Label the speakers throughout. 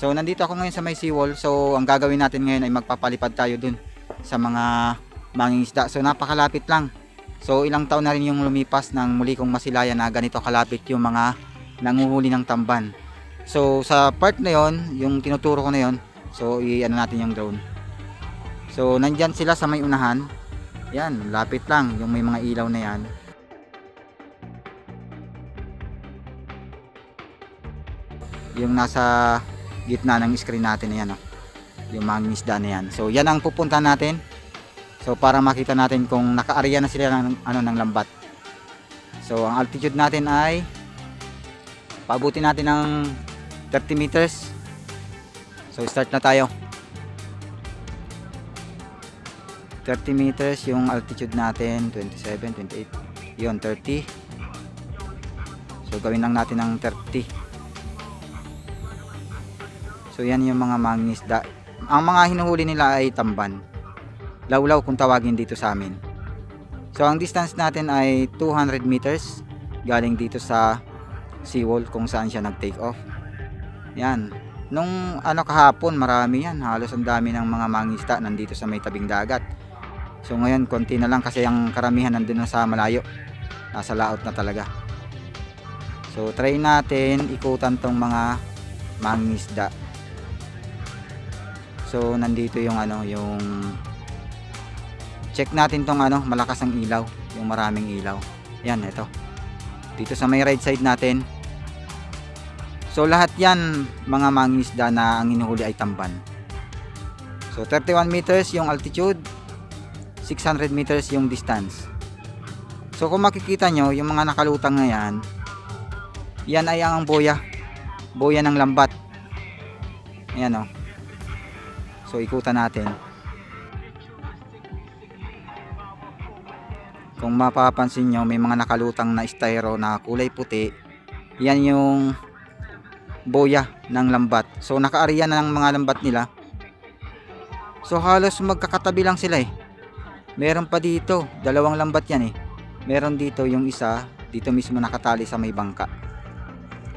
Speaker 1: So nandito ako ngayon sa may seawall. So ang gagawin natin ngayon ay magpapalipad tayo dun sa mga mangingisda. So napakalapit lang. So ilang taon na rin yung lumipas nang muli kong masilayan na ganito kalapit yung mga nanguhuli ng tamban. So sa part na yon, yung tinuturo ko na yon, so i-ano natin yung drone. So nandyan sila sa may unahan. Yan, lapit lang yung may mga ilaw na yan. Yung nasa gitna ng screen natin na yan, oh. yung mga isda na yan. So yan ang pupunta natin. So para makita natin kung naka-area na sila ng ano ng lambat. So ang altitude natin ay paabutin natin ng 30 meters. So start na tayo. 30 meters yung altitude natin, 27, 28. Yun, 30. So gawin lang natin ng 30. So yan yung mga mangisda. Ang mga hinuhuli nila ay tamban. Lawlaw kung tawagin dito sa amin. So ang distance natin ay 200 meters galing dito sa seawall kung saan siya nag-take off. Yan. Nung ano kahapon, marami yan. Halos ang dami ng mga mangisda nandito sa may tabing dagat. So ngayon, konti na lang kasi ang karamihan nandun na sa malayo. Nasa laot na talaga. So try natin ikutan tong mga mangisda. So nandito yung ano, yung check natin tong ano, malakas ang ilaw, yung maraming ilaw. Yan, ito. Dito sa may right side natin. So lahat yan mga mangisda na ang hinuhuli ay tamban. So 31 meters yung altitude, 600 meters yung distance. So kung makikita nyo, yung mga nakalutang na yan, yan ay ang boya. Boya ng lambat. Ayan o. So ikutan natin. Kung mapapansin nyo, may mga nakalutang na styro na kulay puti. Yan yung boya ng lambat. So nakaariya na ng mga lambat nila. So halos magkakatabi lang sila eh. Meron pa dito, dalawang lambat yan eh. Meron dito yung isa, dito mismo nakatali sa may bangka.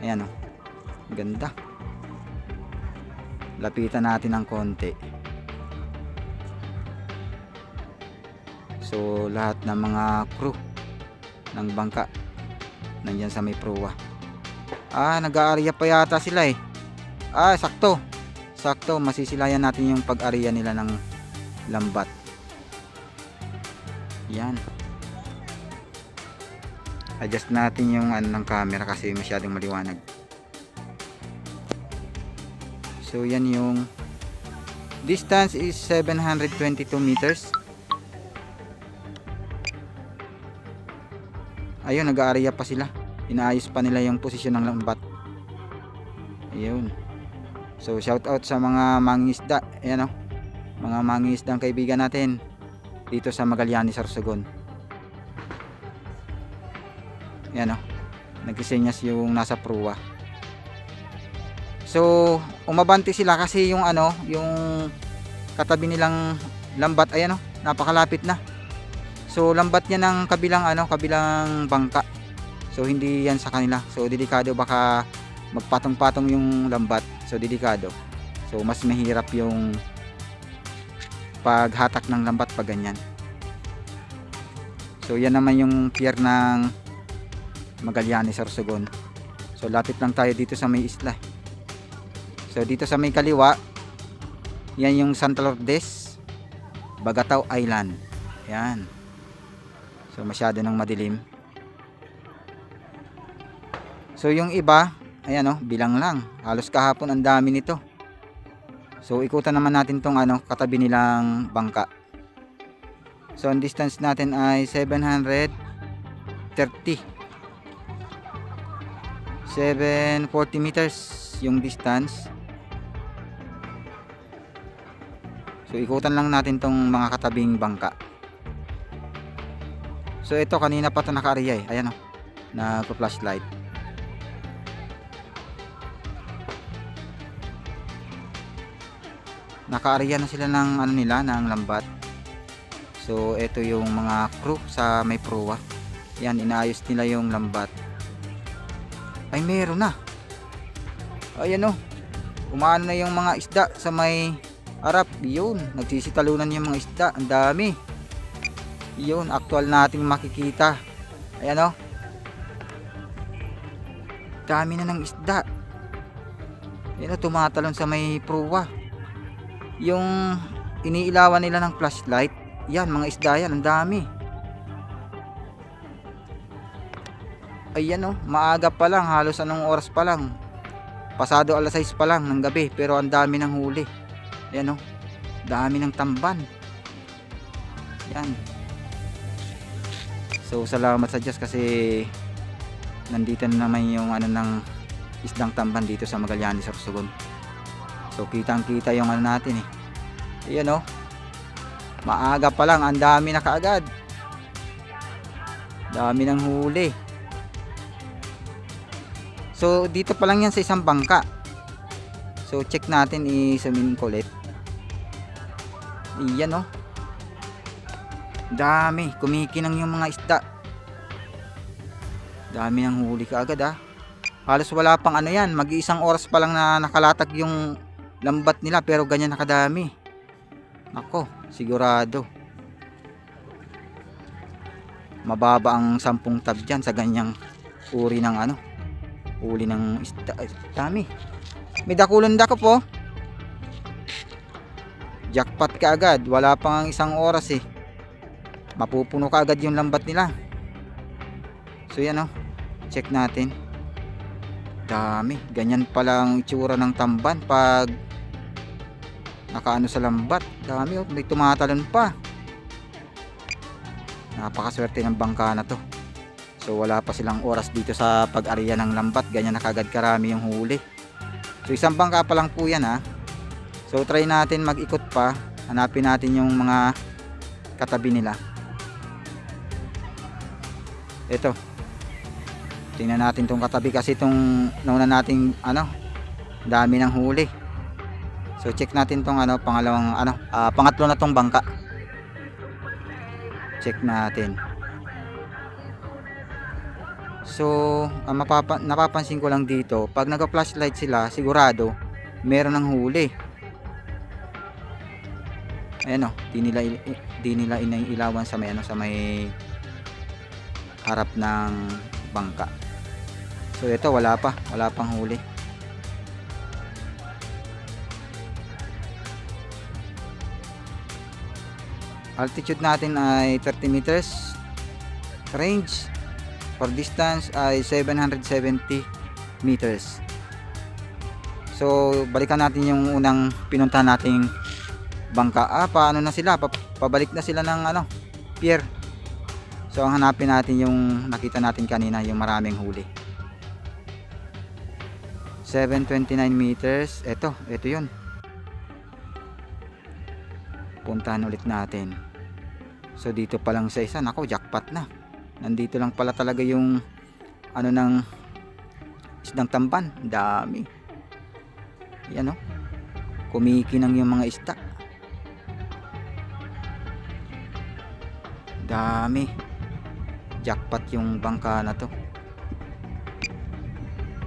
Speaker 1: Ayan o. Ganda. Lapitan natin ng konti. So lahat ng mga crew ng bangka nandyan sa may proa. Ah, nag-aarya pa yata sila eh. Ah, sakto. Sakto, masisilayan natin yung pag-ariya nila ng lambat. Yan. Adjust natin yung ano ng camera kasi masyadong maliwanag. So yan yung distance is 722 meters. Ayun, nag-aarya pa sila. Inaayos pa nila yung posisyon ng lambat. Ayun. So shout out sa mga mangisda, ayan oh. Mga mangisdang kaibigan natin dito sa Magallanes, Sorsogon. Ayan oh. Nagsisenyas yung nasa pruwa. So, umabanti sila kasi yung ano, yung katabi nilang lambat, ayan oh, napakalapit na. So, lambat niya ng kabilang ano, kabilang bangka. So, hindi yan sa kanila. So, delikado baka magpatong-patong yung lambat. So, delikado. So, mas mahirap yung paghatak ng lambat pag ganyan. So, yan naman yung pier ng Magallanes, Sorsogon. So, lapit lang tayo dito sa may isla. So, dito sa may kaliwa, yan yung Santa Lourdes, Bagatao Island. Yan. So, masyado nang madilim. So, yung iba, ayan oh, bilang lang. Halos kahapon ang dami nito. So, ikutan naman natin tong ano, katabi nilang bangka. So, ang distance natin ay 730. 740 meters yung distance. So, ikutan lang natin tong mga katabing bangka. So, ito kanina pa ito naka-area eh. Ayan o. Nagpa-flashlight. naka-area na sila ng ano nila ng lambat so ito yung mga crew sa may proa yan inaayos nila yung lambat ay meron na ayan o Umaano na yung mga isda sa may harap. Yun, nagsisitalunan yung mga isda. Ang dami. Yun, actual nating makikita. Ayan o. Dami na ng isda. Ayan o, tumatalon sa may pruwa. Yung iniilawan nila ng flashlight. Yan, mga isda yan. Ang dami. Ayan o, maaga pa lang. Halos anong oras pa lang. Pasado alas 6 pa lang ng gabi. Pero ang dami ng huli. Ayan o. Dami ng tamban. Yan. So salamat sa Diyos kasi nandito na naman yung ano ng isdang tamban dito sa Magallanes sa Sugon. So kitang kita yung ano natin eh. Ayan o. Maaga pa lang ang dami na kaagad. Dami ng huli. So dito pa lang yan sa isang bangka. So check natin i-zoom ko ulit. Iyan oh. Dami, kumikinang yung mga isda. Dami ng huli ka agad ah. Halos wala pang ano yan, mag-iisang oras pa lang na nakalatag yung lambat nila pero ganyan nakadami. Nako, sigurado. Mababa ang 10 tab dyan sa ganyang uri ng ano. Uli ng isda. Ay, dami. May dakulon dako po. Jackpot ka agad. Wala pang isang oras eh. Mapupuno ka agad yung lambat nila. So yan oh. Check natin. Dami. Ganyan pala ang itsura ng tamban pag nakaano sa lambat. Dami oh. May tumatalon pa. Napakaswerte ng bangka na to. So wala pa silang oras dito sa pag-ariya ng lambat. Ganyan na kagad karami yung huli. So isang bangka pa lang po yan ha. So try natin mag-ikot pa. Hanapin natin yung mga katabi nila. Ito. Tingnan natin tong katabi kasi itong nauna nating ano, dami ng huli. So check natin tong ano, pangalawang ano, ah, pangatlo na tong bangka. Check natin. So, ang mapapa napapansin ko lang dito, pag nagka-flashlight sila, sigurado meron ng huli. Ayan oh, di nila di nila inailawan sa may ano sa may harap ng bangka. So ito wala pa, wala pang huli. Altitude natin ay 30 meters. Range for distance ay 770 meters. So, balikan natin yung unang pinuntahan nating bangka. Ah, paano na sila? Pa- pabalik na sila ng ano, pier. So, ang hanapin natin yung nakita natin kanina, yung maraming huli. 729 meters. Ito, ito yun. Puntahan ulit natin. So, dito pa lang sa isa. Nako, jackpot na nandito lang pala talaga yung ano ng isdang tamban dami yan o kumikinang yung mga isda dami. Jackpot yung bangka na to.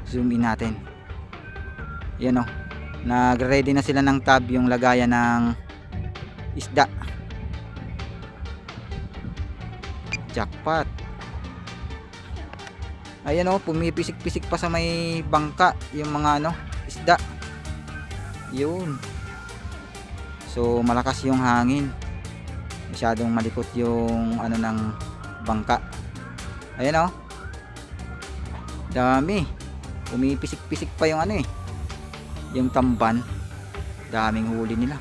Speaker 1: Zoom in natin. Yan o. Nag ready na sila ng tab yung lagayan ng isda. Jackpot. Ayan o pumipisik-pisik pa sa may bangka yung mga ano isda. Yun. So malakas yung hangin masyadong malikot yung ano ng bangka. Ayan o dami. Pumipisik-pisik pa yung ano eh. Yung tamban. Daming huli nila.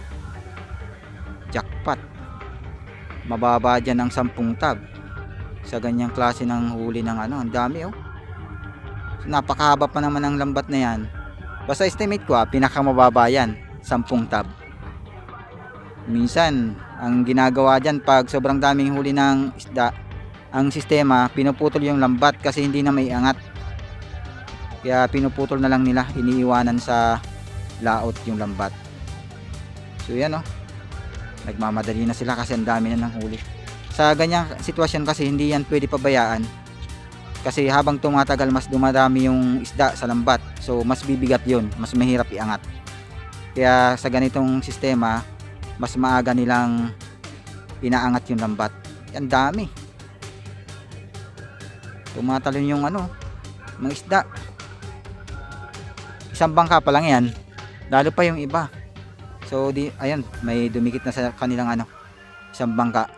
Speaker 1: Jackpot. Mababa dyan ng 10 tab. Sa ganyang klase ng huli ng ano ang dami oh. Napakahaba pa naman ng lambat na yan. Basta estimate ko ah pinakamababa yan. 10 tab. Minsan ang ginagawa dyan pag sobrang daming huli ng isda ang sistema pinuputol yung lambat kasi hindi na may angat kaya pinuputol na lang nila iniiwanan sa laot yung lambat. So yan oh. Nagmamadali na sila kasi ang dami na ng huli. Sa ganyang sitwasyon kasi hindi yan pwede pabayaan. Kasi habang tumatagal mas dumadami yung isda sa lambat. So mas bibigat yon mas mahirap iangat. Kaya sa ganitong sistema, mas maaga nilang inaangat yung lambat. Yan dami. Tumatalon yung ano, mga isda. Isang bangka pa lang yan. Lalo pa yung iba. So di ayan, may dumikit na sa kanilang ano, isang bangka.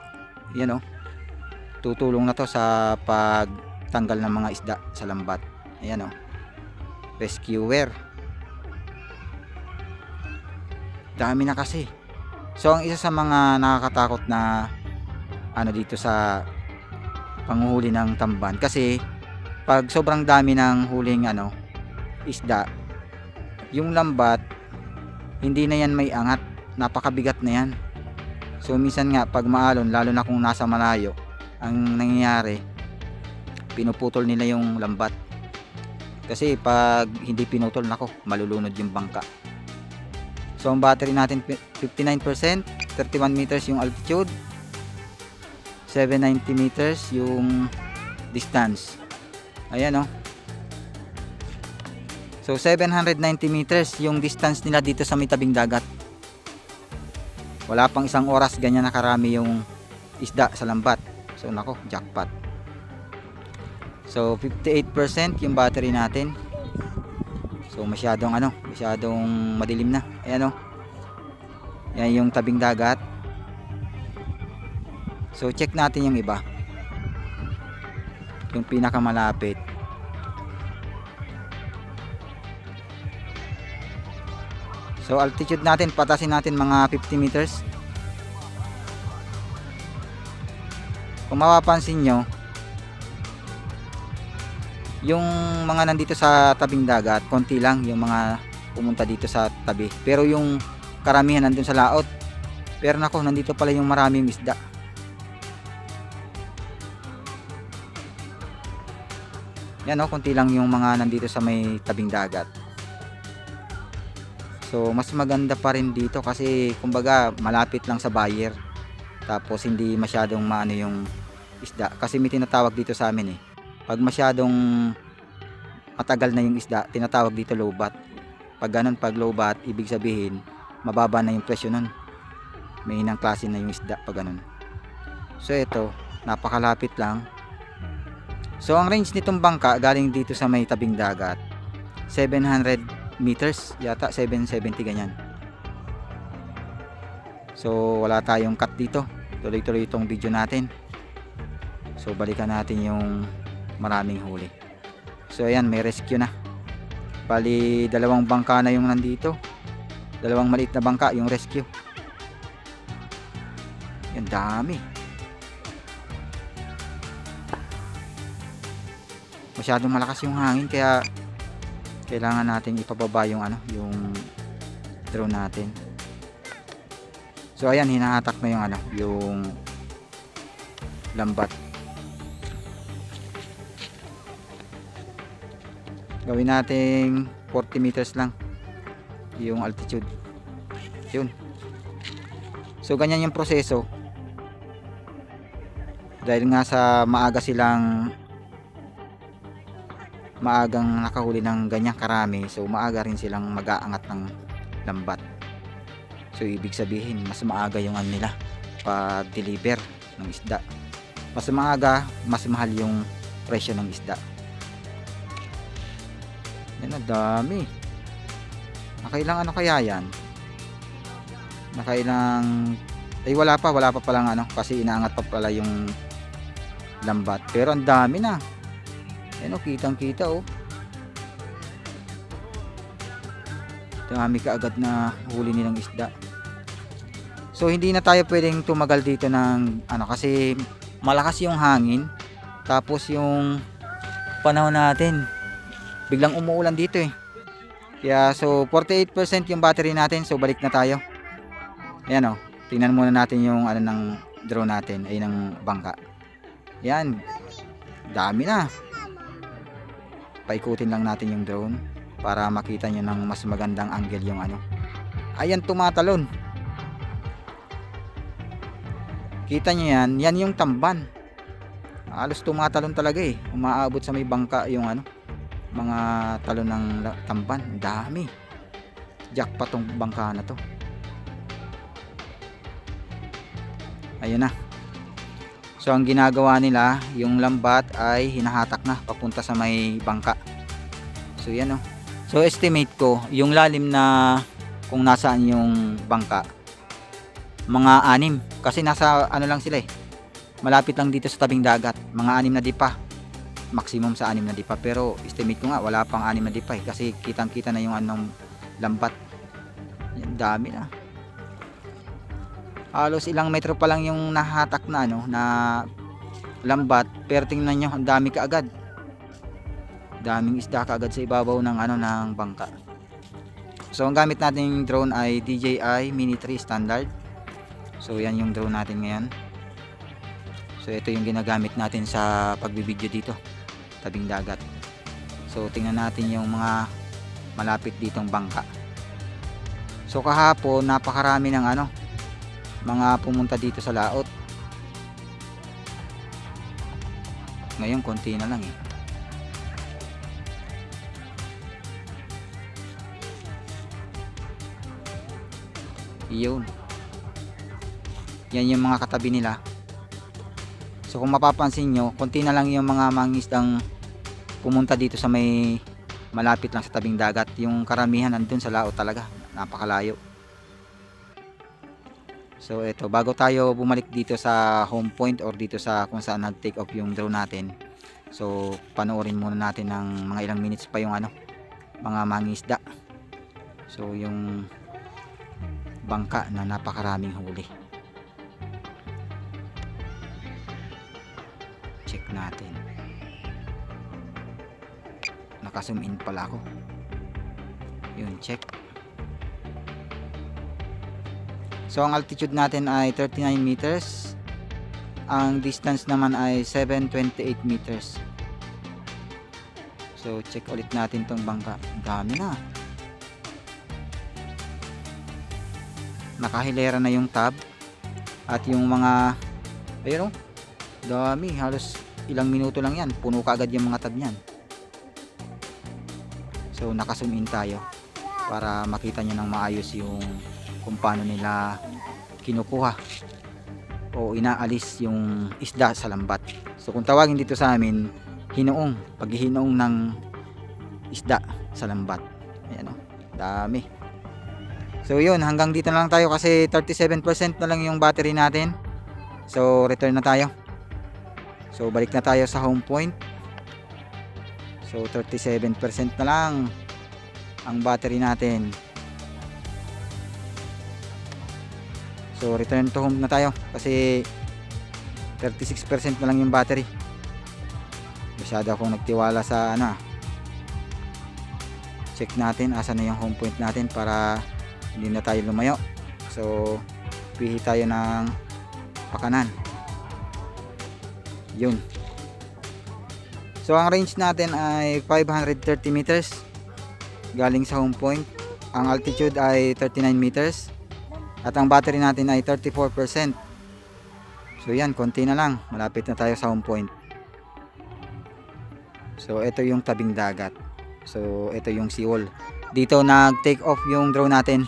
Speaker 1: Yan oh. Tutulong na to sa pagtanggal ng mga isda sa lambat. Ayan oh. Rescuer. Dami na kasi. So ang isa sa mga nakakatakot na ano dito sa panguhuli ng tamban kasi pag sobrang dami ng huling ano isda yung lambat hindi na yan may angat. Napakabigat na yan. So minsan nga pag maalon lalo na kung nasa malayo ang nangyayari pinuputol nila yung lambat. Kasi pag hindi pinutol nako malulunod yung bangka so ang battery natin 59% 31 meters yung altitude 790 meters yung distance ayan oh So 790 meters yung distance nila dito sa may tabing dagat. Wala pang isang oras ganyan na karami yung isda sa lambat. So nako, jackpot. So 58% yung battery natin. So masyadong ano, masyadong madilim na. Ayan oh. Yan yung tabing dagat. So check natin yung iba. Yung pinakamalapit. So altitude natin, patasin natin mga 50 meters. Kung mapapansin nyo, yung mga nandito sa tabing dagat, konti lang yung mga pumunta dito sa tabi. Pero yung karamihan nandun sa laot. Pero nako, nandito pala yung maraming isda. Yan o, konti lang yung mga nandito sa may tabing dagat. So mas maganda pa rin dito kasi kumbaga malapit lang sa buyer. Tapos hindi masyadong maano yung isda kasi may tinatawag dito sa amin eh. Pag masyadong matagal na yung isda, tinatawag dito low bat. Pag ganun, pag low bat, ibig sabihin mababa na yung presyo nun. May hinang klase na yung isda pag ganun. So ito, napakalapit lang. So ang range nitong bangka galing dito sa may tabing dagat 700 meters yata 770 ganyan so wala tayong cut dito tuloy tuloy itong video natin so balikan natin yung maraming huli so ayan may rescue na bali dalawang bangka na yung nandito. Dalawang maliit na bangka yung rescue. Yan dami. Masyadong malakas yung hangin kaya kailangan natin ipababa yung ano yung drone natin. So ayan hinahatak na yung ano yung lambat gawin nating 40 meters lang yung altitude. Yun. So ganyan yung proseso. Dahil nga sa maaga silang maagang nakahuli ng ganyang karami so maaga rin silang mag-aangat ng lambat. So ibig sabihin mas maaga yung ano nila pag deliver ng isda. Mas maaga mas mahal yung presyo ng isda yan ang dami nakailang ano kaya yan nakailang ay wala pa wala pa palang ano kasi inaangat pa pala yung lambat pero ang dami na Ayan o, kitang kita o. Dami kaagad na huli nilang isda. So hindi na tayo pwedeng tumagal dito ng ano kasi malakas yung hangin. Tapos yung panahon natin biglang umuulan dito eh. Kaya so 48% yung battery natin so balik na tayo. Ayan o, tingnan muna natin yung ano ng drone natin ay ng bangka. Yan. Dami na paikutin lang natin yung drone para makita nyo ng mas magandang angle yung ano ayan tumatalon kita nyo yan yan yung tamban halos tumatalon talaga eh umaabot sa may bangka yung ano mga talon ng tamban dami. Jackpot tong bangka na to. Ayun na. So ang ginagawa nila yung lambat ay hinahatak na papunta sa may bangka. So yan oh. So estimate ko yung lalim na kung nasaan yung bangka mga anim. Kasi nasa ano lang sila eh. Malapit lang dito sa tabing dagat. Mga anim na dipa maximum sa anim na dipa. Pero estimate ko nga wala pang anim na dipa eh. Kasi kitang kita na yung anong lambat. Yan dami na. Halos ilang metro pa lang yung nahatak na ano na lambat. Pero tingnan nyo ang dami kaagad daming isda kaagad sa ibabaw ng ano ng bangka. So ang gamit nating drone ay DJI Mini 3 standard. So yan yung drone natin ngayon. So ito yung ginagamit natin sa pagbibideo dito tabing dagat. So tingnan natin yung mga malapit ditong bangka. So kahapon napakarami ng ano mga pumunta dito sa laot. Ngayon konti na lang eh. Yun. Yan yung mga katabi nila. So kung mapapansin nyo konti na lang yung mga mangisdang pumunta dito sa may malapit lang sa tabing dagat yung karamihan nandun sa laot talaga napakalayo So ito, bago tayo bumalik dito sa home point or dito sa kung saan nag-take off yung drone natin. So panoorin muna natin ng mga ilang minutes pa yung ano, mga mangisda. So yung bangka na napakaraming huli. Check natin. Naka-zoom in pala ako. Yun, check. So ang altitude natin ay 39 meters. Ang distance naman ay 728 meters. So check ulit natin tong bangka. Ang Dami na. Nakahilera na yung tab at yung mga ayun oh, dami halos ilang minuto lang yan puno kaagad yung mga tab niyan so naka-zoom in tayo para makita nyo ng maayos yung kung paano nila kinukuha o inaalis yung isda sa lambat. So kung tawagin dito sa amin, hinoong, paghihinoong ng isda sa lambat. Ayan o, dami. So yun, hanggang dito na lang tayo kasi 37% na lang yung battery natin. So return na tayo. So balik na tayo sa home point. So 37% na lang ang battery natin. So return to home na tayo kasi 36% na lang yung battery. Masyado akong nagtiwala sa ano. Check natin asa na yung home point natin para hindi na tayo lumayo. So pihi tayo ng pakanan. Yun. So ang range natin ay 530 meters galing sa home point. Ang altitude ay 39 meters. At ang battery natin ay 34%. So yan, konti na lang. Malapit na tayo sa home point. So ito yung tabing dagat. So ito yung seawall. Dito nag-take off yung drone natin.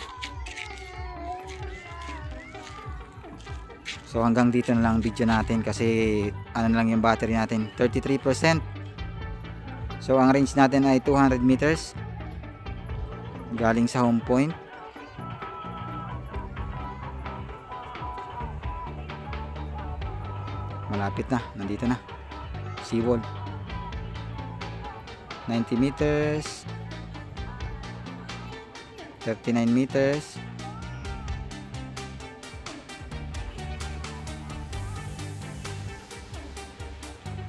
Speaker 1: So hanggang dito na lang video natin kasi ano na lang yung battery natin. 33%. So ang range natin ay 200 meters. Galing sa home point. malapit na. Nandito na. Seawall 90 meters. 39 meters.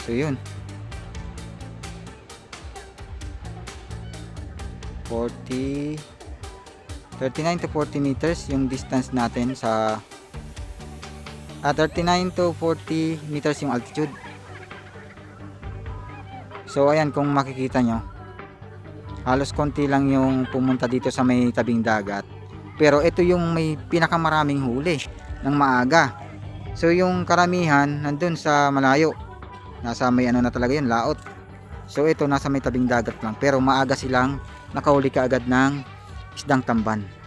Speaker 1: So yun 40 39 to 40 meters yung distance natin sa Ah, 39 to 40 meters yung altitude. So ayan kung makikita nyo. Halos konti lang yung pumunta dito sa may tabing dagat. Pero ito yung may pinakamaraming huli ng maaga. So yung karamihan nandun sa malayo. Nasa may ano na talaga yun, laot. So ito nasa may tabing dagat lang. Pero maaga silang nakahuli kaagad ng isdang tamban.